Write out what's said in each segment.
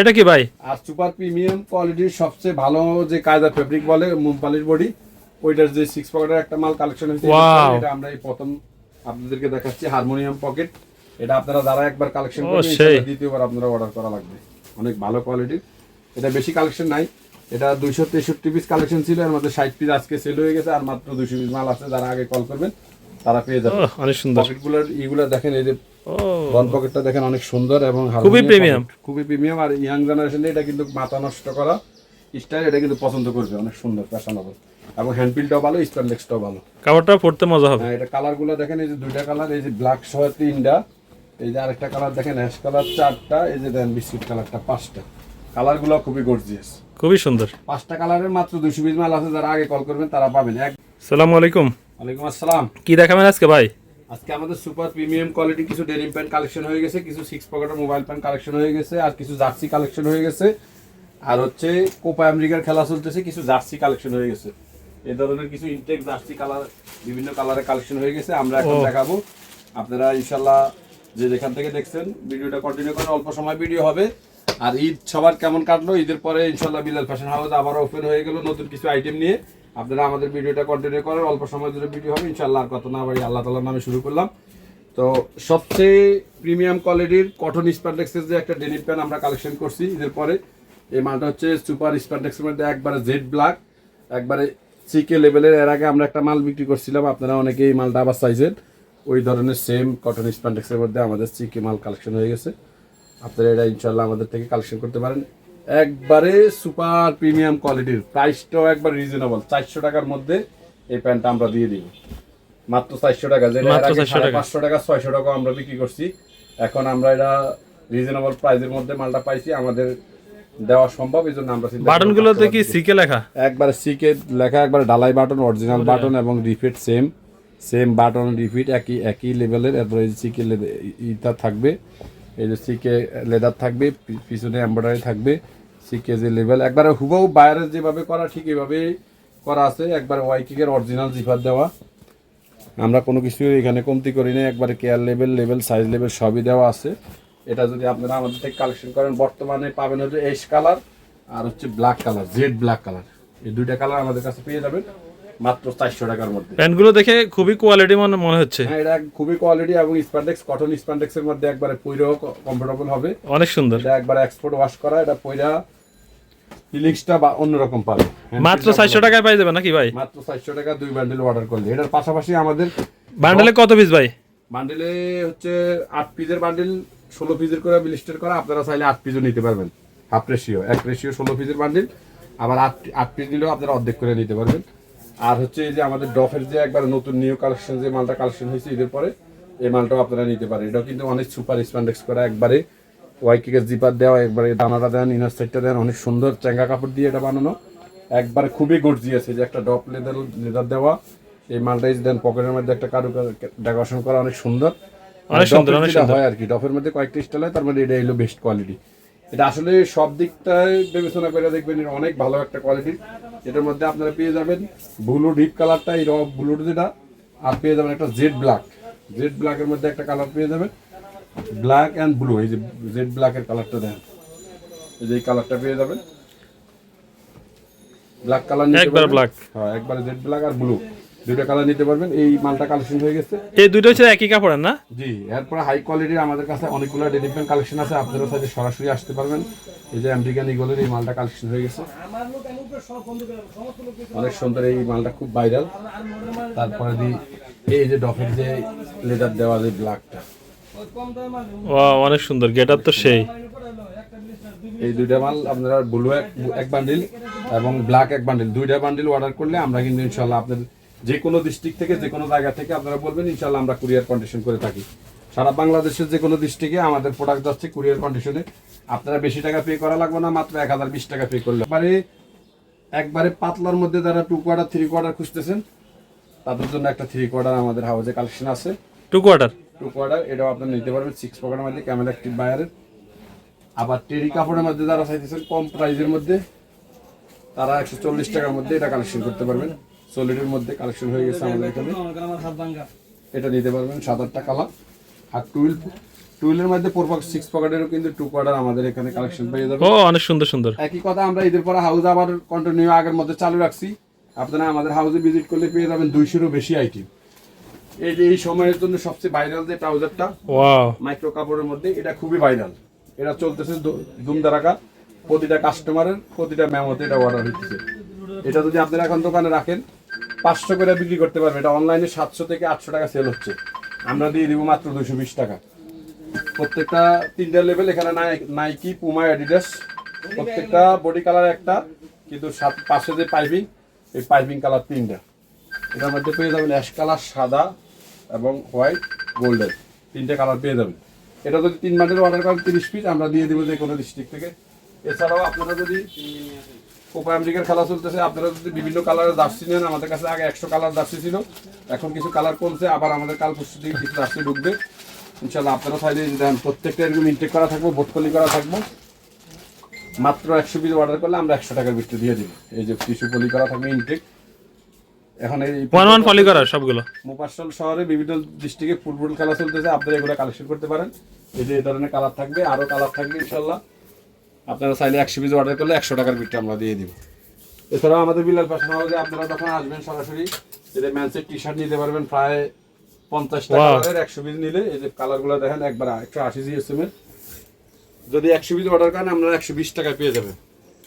এটা কি ভাই? আর সুপার প্রিমিয়াম কোয়ালিটির সবচেয়ে ভালো যে কায়দা ফেব্রিক বলে মুমপালিশ বডি ওইটার যে সিক্স পকেটের একটা মাল কালেকশন হয়েছে এটা আমরা এই প্রথম আপনাদেরকে দেখাচ্ছি হারমোনিয়াম পকেট এটা আপনারা যারা একবার কালেকশন করবেন। দ্বিতীয়বার আপনারা অর্ডার করা লাগবে। অনেক ভালো কোয়ালিটির এটা বেশি কালেকশন নাই। এটা দুইশো তেষট্টি পিস কালেকশন ছিল এর মধ্যে ষাট পিস আজকে সেল হয়ে গেছে আর মাত্র দুইশো পিস মাল আছে যারা আগে কল করবেন তারা পেয়ে যাবে অনেক সুন্দর। পকেটগুলোর ইগুলো দেখেন এই যে পকেটটা দেখেন অনেক সুন্দর এবং খুবই pocket, খুবই প্রিমিয়াম আর ইয়াং জেনারেশনে এটা কিন্তু মাথা নষ্ট করা স্টাইল এটা কিন্তু পছন্দ করবে। অনেক সুন্দর ফ্যাশনেবল এবং হ্যান্ডপিলটাও ভালো ভালো। পড়তে মজা হবে। হ্যাঁ এটা কালারগুলো দেখেন এই যে দুইটা কালার এই যে ব্ল্যাক সহ তিনটা এই যে আরেকটা কালার দেখেন অ্যাশ কালার চারটা এই যে দেন বিস্কিট কালারটা পাঁচটা। কালারগুলো খুবই গর্জিয়াস খুবই সুন্দর। পাঁচটা কালারের মাত্র দুশো পিস মাল আছে যারা আগে কল করবেন তারা পাবেন। এক সালামু আলাইকুম। ওয়ালাইকুম আসসালাম। কি দেখাবেন আজকে ভাই? আজকে আমাদের সুপার প্রিমিয়াম কোয়ালিটি কিছু ডেনিম প্যান্ট কালেকশন হয়ে গেছে কিছু সিক্স পকেটের মোবাইল প্যান্ট কালেকশন হয়ে গেছে আর কিছু জার্সি কালেকশন হয়ে গেছে। আর হচ্ছে কোপা আমেরিকার খেলা চলতেছে কিছু জার্সি কালেকশন হয়ে গেছে। এই ধরনের কিছু ইনটেক জার্সি কালার বিভিন্ন কালারের কালেকশন হয়ে গেছে আমরা এখন দেখাবো। আপনারা ইনশাল্লাহ যে যেখান থেকে দেখছেন ভিডিওটা কন্টিনিউ করেন অল্প সময় ভিডিও হবে। আর ঈদ সবার কেমন কাটলো? ঈদের পরে ইনশাল্লাহ বিলাল ফ্যাশন হাউস আবার ওপেন হয়ে গেল নতুন কিছু আইটেম নিয়ে। আপনারা আমাদের ভিডিওটা কন্টিনিউ করেন অল্প সময় ধরে ভিডিও হবে ইনশাল্লাহ আর কত না বাড়ি আল্লাহ তালার নামে শুরু করলাম। তো সবচেয়ে প্রিমিয়াম কোয়ালিটির কটন স্প্যান্ডেক্সের যে একটা ডেনিম প্যান্ট আমরা কালেকশন করছি ঈদের পরে, এই মালটা হচ্ছে সুপার স্প্যান্ডেক্সের মধ্যে একবারে জেড ব্ল্যাক একবারে সিকে লেভেলের এর। আগে আমরা একটা মাল বিক্রি করছিলাম, আপনারা অনেকেই এই মালটা আবার চাইছেন। ওই ধরনের সেম কটন স্প্যান্ডেক্সের মধ্যে আমাদের সিকে মাল কালেকশন হয়ে গেছে। আপনারা এটা ইনশাল্লাহ আমাদের থেকে কালেকশন করতে পারেন। একবারে সুপার প্রিমিয়াম কোয়ালিটির প্রাইসটাও একবার রিজনেবল চারশো টাকার মধ্যে এই প্যান্টটা আমরা দিয়ে দিব। মাত্র চারশো টাকা যেটা এর মাত্র আগে 400 টাকা। পাঁচশো টাকা ছয়শো টাকা আমরা বিক্রি করছি। এখন আমরা এটা রিজনেবল প্রাইসের মধ্যে মালটা পাইছি আমাদের দেওয়া সম্ভব এই জন্য আমরা চিন্তা করলাম বাটন গুলোতে কি সিকে লেখা। একবারে সিকে লেখা একবারে ডালাই বাটন অরিজিনাল বাটন এবং refit same same button refit একই একই লেভেলের এরপরে সিকে ইটা থাকবে। এই যে সিকে লেদার থাকবে পিছনে এমব্রয়ডারি থাকবে সিকে যে লেভেল একবারে হুবহু বাইরের যেভাবে করা, ঠিক এইভাবে করা আছে, একবারে ওয়াইকিংয়ের অরিজিনাল জিফার দেওয়া। আমরা কোনো কিছু এখানে কমতি করি না একবারে care level level size level সবই দেওয়া আছে। এটা যদি আপনারা আমাদের থেকে কালেকশন করেন, বর্তমানে পাবেন হচ্ছে এস কালার আর হচ্ছে black colour jet black colour এই দুইটা কালার আমাদের কাছে পেয়ে যাবেন। মাত্র চারশো টাকার মধ্যে। প্যান্টগুলো দেখে খুবই কোয়ালিটি মনে মনে হচ্ছে। হ্যাঁ এটা খুবই কোয়ালিটি এবং স্প্যান্ডেক্স কটন স্প্যান্ডেক্সের মধ্যে একবারে পইরাও কমফোর্টেবল হবে। অনেক সুন্দর। এটা একবারে এক্সপোর্ট ওয়াশ করা এটা পইরা ফিলিংসটা বা অন্যরকম পাবে। মাত্র চারশো টাকায় পাই যাবে নাকি ভাই? মাত্র চারশো টাকা দুই বান্ডেল অর্ডার করলে। এটার পাশাপাশি আমাদের বান্ডেলে কত পিস ভাই? বান্ডেলে হচ্ছে আট পিসের বান্ডেল ষোলো পিসের করে বিলিস্টার করা। আপনারা চাইলে আট পিসও নিতে পারবেন। হাফ রেশিও এক রেশিও ষোলো পিসের বান্ডেল আবার আট আট পিস নিলেও আপনারা অর্ধেক করে নিতে পারবেন। আর হচ্ছে এই যে আমাদের ডফের যে একবার নতুন নিউ কালেকশন যে মালটা কালেকশন হয়েছে ঈদের পরে এই মালটাও আপনারা নিতে পারেন। এটাও কিন্তু অনেক সুপার স্প্যান্ডেক্স করা একবারে ওয়াইকিকের জিপার দেওয়া একবারে দানাটা দেন ইনার সাইডটা দেন অনেক সুন্দর চেঙ্গা কাপড় দিয়ে এটা বানানো। একবারে খুবই গর্জিয়াস এই যে একটা ডপ লেদার লেদার দেওয়া। এই মালটা এই যে দেন পকেটের মধ্যে একটা কারু ডেকোরেশন করা অনেক সুন্দর। অনেক সুন্দর, অনেক সুন্দর। হয় আর কি ডফের মধ্যে কয়েকটা স্টাইল হয় তার মধ্যে এটা হলো বেস্ট কোয়ালিটি এটা আসলে সব দিকটাই বিবেচনা করে দেখবেন এটা অনেক ভালো একটা কোয়ালিটি এটার মধ্যে আপনারা পেয়ে যাবেন ব্লু ডিপ কালারটা এই রব ব্লু যেটা আর পেয়ে যাবেন একটা জেড ব্ল্যাক জেড ব্ল্যাকের মধ্যে একটা কালার পেয়ে যাবেন। ব্ল্যাক অ্যান্ড ব্লু এই যে জেড ব্ল্যাকের কালারটা দেন। এই যে এই কালারটা পেয়ে যাবেন। ব্ল্যাক কালার একবার black। হ্যাঁ একবারে জেড ব্ল্যাক আর ব্লু দুইটা কালার নিতে পারবেন। এই মালটা কালেকশন হয়ে গেছে। এই দুটো হচ্ছে একই কাপড়ের না? জি এরপরে হাই কোয়ালিটির আমাদের কাছে অনেকগুলো ডেলিভেন্ট কালেকশন আছে। আপনারা সাথে সরাসরি আসতে পারবেন। এই যে আমেরিকান ইগলের এই মালটা কালেকশন হয়ে গেছে। অনেক সুন্দর এই মালটা খুব ভাইরাল তারপরে দি এই যে ডফের যে লেদার দেওয়া যে ব্ল্যাকটা ও অনেক সুন্দর। গেট আপ তো সেই। এই দুইটা মাল আপনারা ব্লু এক বান্ডিল এবং ব্ল্যাক এক বান্ডিল দুইটা বান্ডিল অর্ডার করলে আমরা কিন্তু ইনশাল্লাহ আপনার যে কোনো ডিস্ট্রিক্ট থেকে যে কোনো জায়গা থেকে আপনারা বলবেন ইনশাল্লাহ আমরা কুরিয়ার কন্ডিশন করে থাকি। সারা বাংলাদেশের যে কোনো ডিস্ট্রিক্টে আমাদের প্রোডাক্ট যাচ্ছে কুরিয়ার কন্ডিশনে আপনারা বেশি টাকা পে করা লাগবে না মাত্র এক হাজার বিশ টাকা পে করলে। একবারে একবারে পাতলার মধ্যে যারা টু কোয়ার্টার থ্রি কোয়ার্টার খুঁজতেছেন তাদের জন্য একটা থ্রি কোয়ার্টার আমাদের হাউজে কালেকশন আছে। টু কোয়ার্টার টু কোয়ার্টার এটাও আপনারা নিতে পারবেন সিক্স পকেটের মধ্যে ক্যামেরা অ্যাক্টিভ বায়ারের আবার টেরি কাপড়ের মধ্যে যারা চাইতেছেন কম প্রাইসের মধ্যে তারা একশো চল্লিশ টাকার মধ্যে এটা কালেকশন করতে পারবেন। সলিডের মধ্যে কালেকশন হয়ে গেছে আমাদের এখানে। এটা নিতে পারবেন সাত আটটা কালার আর টুয়েলভ টুইলের মধ্যে ফোর সিক্স পকেটেরও কিন্তু টু কোয়ার্টার আমাদের এখানে কালেকশন পেয়ে যাবে ও অনেক সুন্দর সুন্দর। একই কথা আমরা ঈদের পরে হাউস আবার কন্টিনিউ আগের মধ্যে চালু রাখছি। আপনারা আমাদের হাউসে ভিজিট করলে পেয়ে যাবেন দুইশোরও বেশি আইটেম এই যে এই সময়ের জন্য সবচেয়ে ভাইরাল যে ট্রাউজারটা ওয়াও মাইক্রো কাপড়ের মধ্যে এটা খুবই ভাইরাল এটা চলতেছে দুমদারাকা প্রতিটা কাস্টমারের প্রতিটা মেমোতে এটা অর্ডার হচ্ছে এটা যদি আপনারা এখন দোকানে রাখেন পাঁচশো করে বিক্রি করতে পারবেন এটা অনলাইনে সাতশো থেকে আটশো টাকা সেল হচ্ছে। আমরা দিয়ে দিব মাত্র দুশো বিশ টাকা। প্রত্যেকটা তিনটা লেভেল এখানে নাই- নাইকি পুমা অ্যাডিডাস প্রত্যেকটা বডি কালার একটা, কিন্তু সাত, পাশে যে পাইপিং এই পাইপিং কালার তিনটা। এটার মধ্যে পেয়ে যাবেন অ্যাশ কালার সাদা এবং হোয়াইট গোল্ডেন তিনটে কালার পেয়ে যাবেন। এটা যদি তিন মাসের অর্ডার করেন তিরিশ পিস আমরা দিয়ে দেবো যে কোনো ডিস্ট্রিক্ট থেকে। এছাড়াও আপনারা যদি কোপা আমেরিকার খেলা চলতেছে। আপনারা যদি বিভিন্ন কালারের জার্সি নেন আমাদের কাছে আগে একশো কালার জার্সি ছিল। এখন কিছু কালার কমছে আবার আমাদের কাল পরশু দিকে কিছু জার্সি ঢুকবে। ইনশাল্লাহ আপনারা চাইলে দেন প্রত্যেকটা এরকম ইনটেক করা থাকব বোটকলি করা থাকব। মাত্র একশো পিস অর্ডার করলে আমরা একশো টাকার বিক্রি দিয়ে দিব। এই যে টিস্যু পলি করা থাকবে ইনটেক এখন এই ওয়ান ওয়ান ফলি করা সবগুলো? মোপাসল শহরে বিভিন্ন ডিস্ট্রিক্টে ফুটবল খেলা চলতেছে আপনারা এগুলো কালেকশন করতে পারেন। এই যে এই ধরনের কালার থাকবে আরও কালার থাকবে ইনশাল্লাহ আপনারা চাইলে একশো পিস অর্ডার করলে একশো টাকার বিটটা আমরা দিয়ে দিব। এছাড়াও আমাদের বিলাল ফ্যাশন হাউসে আপনারা যখন আসবেন সরাসরি এটা ম্যান্সের টি শার্ট নিতে পারবেন প্রায় পঞ্চাশ টাকা একশো পিস নিলে। এই যে কালারগুলো দেখেন একবার একশো আশি জিএসএম এর। যদি একশো পিস অর্ডার করেন আমরা একশো বিশ টাকায় পেয়ে যাবেন।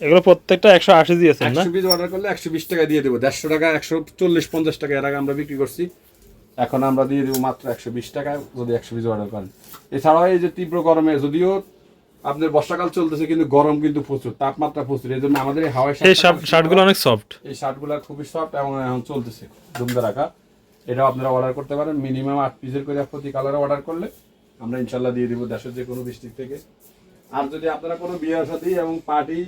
এগুলো প্রত্যেকটা একশো আশি দিয়েছেন না? একশো পিস অর্ডার করলে একশো বিশ টাকা দিয়ে দেবো। দেড়শো টাকা একশো চল্লিশ পঞ্চাশ টাকা এর আগে আমরা বিক্রি করছি। এখন আমরা দিয়ে দেবো মাত্র একশো বিশ টাকায় যদি একশো পিস অর্ডার করেন। এছাড়াও এই যে তীব্র গরমে যদিও আপনার বর্ষাকাল চলতেছে কিন্তু গরম কিন্তু প্রচুর তাপমাত্রা প্রচুর এই জন্য আমাদের এই হাওয়াই এই শার্টগুলো অনেক সফট এই শার্টগুলো খুবই সফট এবং এখন চলতেছে জমতে রাখা। এটাও আপনারা অর্ডার করতে পারেন মিনিমাম আট পিসের করে প্রতি কালারে অর্ডার করলে আমরা ইনশাল্লাহ দিয়ে দিব দেশের যে কোনো ডিস্ট্রিক্ট থেকে। আর যদি আপনারা কোনো বিয়ের সাথে এবং পার্টি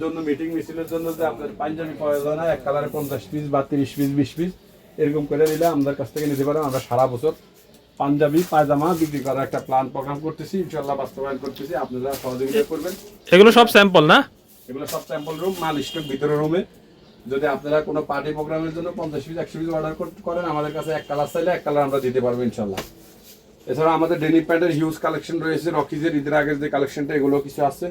জন্য মিটিং মিছিলের জন্য যে আপনার পাঞ্জাবি প্রয়োজন হয় এক কালারে পঞ্চাশ পিস বা তিরিশ পিস বিশ পিস এরকম করে নিলে আমাদের কাছ থেকে নিতে পারেন আমরা সারা বছর পাঞ্জাবি পায়জামা বিক্রি করার একটা প্ল্যান প্রোগ্রাম করতেছি। ইনশাল্লাহ বাস্তবায়ন করতেছি। আপনারা সহযোগিতা করবেন। এগুলো সব স্যাম্পল না? এগুলো সব স্যাম্পল রুম মাল স্টক ভিতরে রুমে যদি আপনারা কোনো পার্টি প্রোগ্রামের জন্য পঞ্চাশ পিস একশো পিস অর্ডার করেন আমাদের কাছে এক কালার চাইলে এক কালার আমরা দিতে পারব ইনশাল্লাহ এছাড়া আমাদের ডেনি প্যান্টের হিউজ কালেকশন রয়েছে। রকিজের ঈদের আগের যে কালেকশনটা এগুলো কিছু আছে।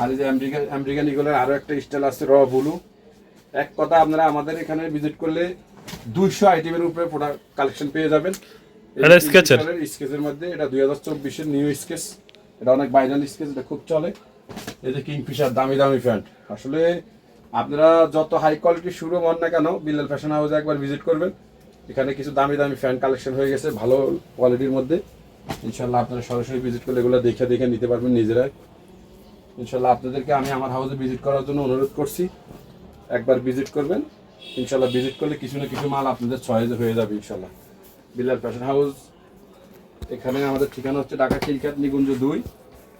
আর এই যে আমেরিকান আমেরিকান ইগুলোর আরও একটা স্টাইল আছে র ব্লু এক কথা আপনারা আমাদের এখানে ভিজিট করলে দুইশো আইটেমের উপরে প্রোডাক্ট কালেকশন পেয়ে যাবেন। এটা এর? স্কেচের মধ্যে এটা দুই হাজার চব্বিশের নিউ স্কেচ এটা অনেক ভাইরাল স্কেচ এটা খুব চলে। এই যে কিংফিশার দামি দামি প্যান্ট। আসলে আপনারা যত হাই কোয়ালিটি শুরু হন না কেন বিল্লাল ফ্যাশন হাউসে একবার ভিজিট করবেন। এখানে কিছু দামি দামি ফ্যান কালেকশন হয়ে গেছে ভালো কোয়ালিটির মধ্যে। ইনশাল্লাহ আপনারা সরাসরি ভিজিট করলে এগুলো দেখে দেখে নিতে পারবেন নিজেরাই। ইনশাল্লাহ আপনাদেরকে আমি আমার হাউসে ভিজিট করার জন্য অনুরোধ করছি। একবার ভিজিট করবেন। ইনশাল্লাহ ভিজিট করলে কিছু না কিছু মাল আপনাদের চয়েস হয়ে যাবে ইনশাল্লাহ বিল্লাল ফ্যাশন হাউস। এখানে আমাদের ঠিকানা হচ্ছে ঢাকা খিলখাত নিকুঞ্জ দুই,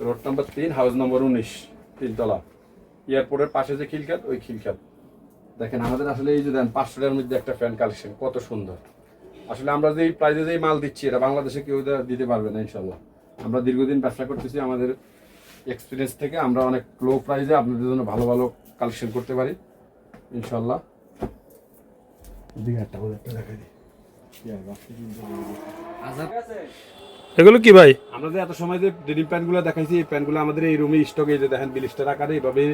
রোড নাম্বার তিন, হাউস নম্বর উনিশ, তিনতলা। এয়ারপোর্টের পাশে যে খিলখাত, ওই খিলখাত। দেখেন, আমাদের আসলে এই যে দেন, পাঁচশো টাকার মধ্যে একটা ফ্যান কালেকশন কত সুন্দর। আসলে আমরা যে প্রাইজে যেই মাল দিচ্ছি, এটা বাংলাদেশে কেউ দিতে পারবে না ইনশাল্লাহ আমরা দীর্ঘদিন ব্যবসা করতেছি, আমাদের এক্সপিরিয়েন্স থেকে আমরা অনেক লো প্রাইজে আপনাদের জন্য ভালো ভালো কালেকশন করতে পারি ইনশাল্লাহ করে একটা দেখাই দিই। এগুলো কি ভাই? আমরা যে এত সময় যে ডেনিম প্যান্টগুলো দেখাইছি, এই প্যান্টগুলো আমাদের এই রুমে স্টক এই যে দেখেন বিলিস্টার আকারে এভাবে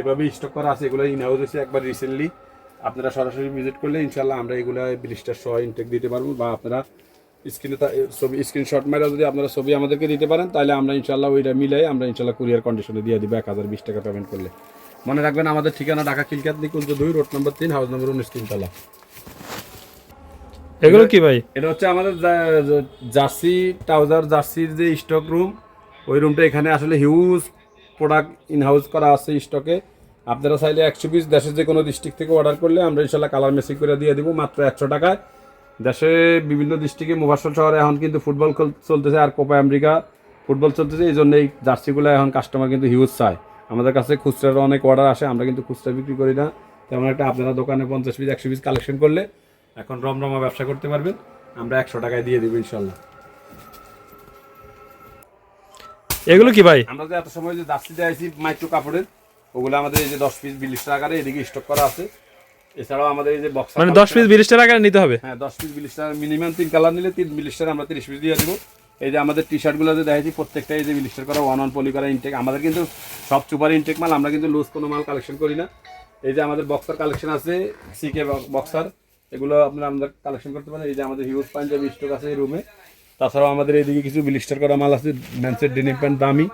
এভাবে স্টক করা আছে। এগুলো ইন হাউস হয়েছে একবার রিসেন্টলি আপনারা সরাসরি ভিজিট করলে ইনশাল্লাহ আমরা এগুলো বিলিস্টার সহ ইনটেক দিতে পারব বা আপনারা স্ক্রিনে ছবি স্ক্রিনশট মেরে যদি আপনারা ছবি আমাদেরকে দিতে পারেন, তাহলে আমরা ইনশাল্লাহ ওইটা মিলাই আমরা ইনশাল্লাহ কুরিয়ার কন্ডিশনে দিয়ে দিব এক হাজার বিশ টাকা পেমেন্ট করলে। মনে রাখবেন আমাদের ঠিকানা ঢাকা খিলকাত নিকুঞ্জ দুই রোড নম্বর তিন হাউস নম্বর উনিশ তিনতলা এগুলো কি ভাই? এটা হচ্ছে আমাদের জার্সি ট্রাউজার জার্সির যে স্টক রুম ওই রুমটা এখানে আসলে হিউজ প্রোডাক্ট ইন হাউস করা আছে স্টকে আপনারা চাইলে একশো পিস দেশের যে কোনো ডিস্ট্রিক্ট থেকে অর্ডার করলে আমরা ইনশাল্লাহ কালার মেসিং করে দিয়ে দিব মাত্র একশো টাকায়। দেশে বিভিন্ন ডিস্ট্রিক্টে মুভাসল শহরে এখন কিন্তু ফুটবল চলতেছে আর কোপা আমেরিকা ফুটবল চলতেছে এই জন্য এই জার্সিগুলো এখন কাস্টমার কিন্তু হিউজ চায়। আমাদের কাছে খুচরার অনেক অর্ডার আসে আমরা কিন্তু খুচরা বিক্রি করি না। তেমন একটা আপনারা দোকানে পঞ্চাশ পিস একশো পিস কালেকশন করলে এখন রমরমা ব্যবসা করতে পারবেন আমরা একশো টাকায় দিয়ে দেবো ইনশাল্লাহ। এগুলো কি ভাই? আমরা যে এত সময় যে জার্সি দিয়েছি মাইক্রো কাপড়ের ওগুলো আমাদের এই যে দশ পিস বিলিশ টাকারে এদিকে স্টক করা আছে। এছাড়াও আমাদের এই যে বক্স মানে দশ পিস বিশ টাকা নিতে হবে? হ্যাঁ দশ পিস বিলিশ টাকা মিনিমাম তিন কালার নিলে তিন বিলিশ টাকা আমরা তিরিশ পিস দিয়ে দেবো। এই যে আমাদের টি শার্টগুলোতে দেখাচ্ছি প্রত্যেকটা এই যে বিলিস্টার করা ওয়ান ওয়ান পলি করা ইনটেক আমাদের কিন্তু সব সুপার ইনটেক মাল আমরা কিন্তু লুজ কোনো মাল কালেকশন করি না। এই যে আমাদের বক্সার কালেকশন আছে সিকে বক্সার এগুলো আপনারা আমাদের কালেকশন করতে পারেন। এই যে আমাদের হিউজ পাঞ্জাবি স্টক আছে এই রুমে তাছাড়াও আমাদের এইদিকে কিছু বিলিস্টার করা মাল আছে ম্যান্সের ডেনিম প্যান্ট দামি।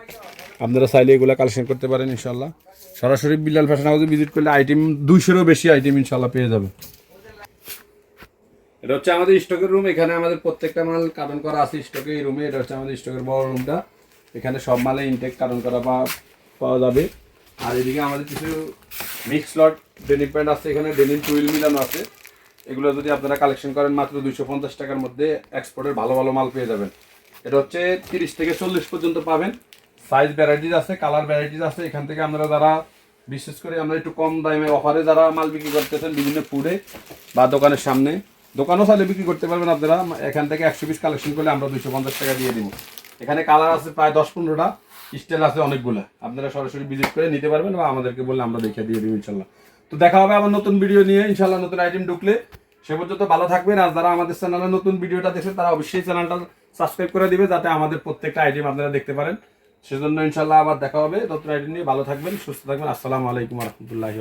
আপনারা চাইলে এগুলো কালেকশন করতে পারেন ইনশাল্লাহ সরাসরি বিলাল ফ্যাশন হাউসে ভিজিট করলে আইটেম দুইশোরও বেশি আইটেম ইনশাল্লাহ পেয়ে যাবে এটা হচ্ছে আমাদের স্টকের রুম এখানে আমাদের প্রত্যেকটা মাল কার্টন করা আছে স্টকে এই রুমে এটা হচ্ছে আমাদের স্টকের বড় রুমটা এখানে সব মালে ইনটেক কার্টন করা পাওয়া পাওয়া যাবে। আর এদিকে আমাদের কিছু মিক্স লট ডেনিম প্যান্ট আছে। এখানে ডেনিম টুইল মিলানো আছে। এগুলো যদি আপনারা কালেকশন করেন মাত্র দুইশো পঞ্চাশ টাকার মধ্যে এক্সপোর্টের ভালো ভালো মাল পেয়ে যাবেন। এটা হচ্ছে তিরিশ থেকে চল্লিশ পর্যন্ত পাবেন। সাইজ ভ্যারাইটিস আছে কালার ভ্যারাইটিস আছে। এখান থেকে আমরা যারা, বিশেষ করে আমরা একটু কম দামে অফারে যারা মাল বিক্রি করতেছেন বিভিন্ন ফুডে বা দোকানের সামনে, দোকানও চাইলে বিক্রি করতে পারবেন আপনারা। এখান থেকে একশো পিস কালেকশন করলে আমরা দুইশো পঞ্চাশ টাকা দিয়ে দিব। এখানে কালার আছে প্রায় দশ পনেরোটা স্টাইল আছে অনেকগুলো। আপনারা সরাসরি ভিজিট করে নিতে পারবেন বা আমাদেরকে বললে আমরা দেখে দিয়ে দিব ইনশাল্লাহ। তো দেখা হবে আবার নতুন ভিডিও নিয়ে ইনশাল্লাহ নতুন আইটেম ঢুকলে। সে পর্যন্ত ভালো থাকবেন, আর যারা আমাদের চ্যানেলে নতুন ভিডিওটা দেখছেন, তারা অবশ্যই চ্যানেলটা সাবস্ক্রাইব করে দিবে, যাতে আমাদের প্রত্যেকটা আইটেম আপনারা দেখতে পারেন। সেজন্য ইনশাল্লাহ আবার দেখা হবে নতুন আইটেম নিয়ে। ভালো থাকবেন, সুস্থ থাকবেন। আসসালামু আলাইকুম রহমতুল্লাহি